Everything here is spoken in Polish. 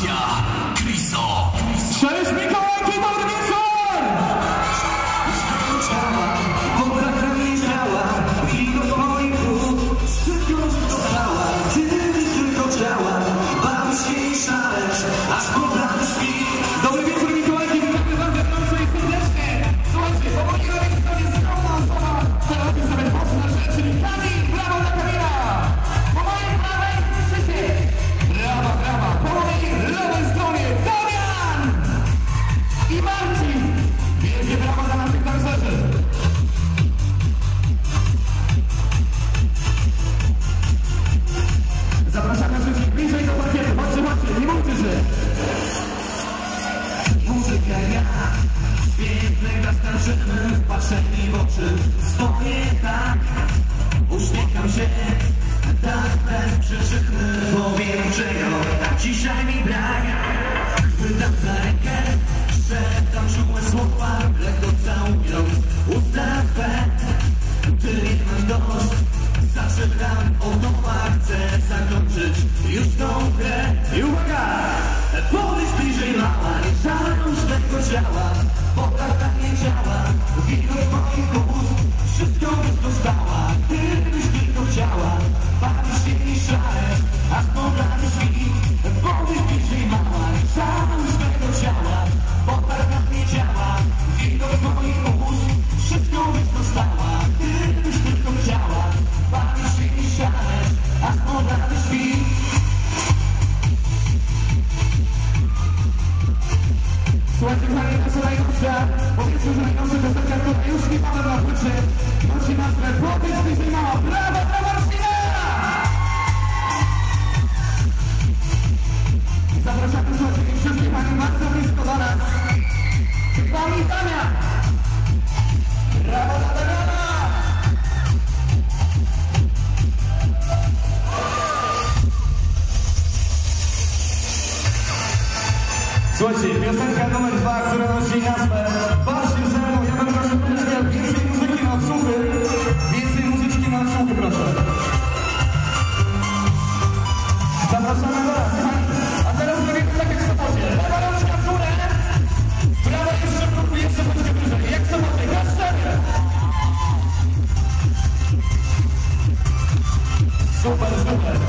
Valencia. Zaskarżymy wpatrzeni w oczy Stoję tak, uśmiecham się Tak bezprzyczynny Bo wiem czego dzisiaj mi brak Chwytam za rękę, szeptam czułe słowa Lekko całując usta twe Ty nie masz dość Zaczynam od nowa, chcę zakończyć już tą grę I uwaga! Podejdź bliżej mała, nie żałuj swego ciała Tak nie działa, widok moich ust Wszystko byś dostała, gdybyś tylko chciała. Bawisz się i szaleć, aż pobrany świt kończy. Marcina Strefłoty z Kuzynowa. Brawo dla Marcina! Zapraszamy słuchajcie książki Pani bardzo blisko do nas. Pani Damian! Brawo dla Damiana! Słuchajcie, piosenka numer dwa, która nosi nazwę Wasz Super, super.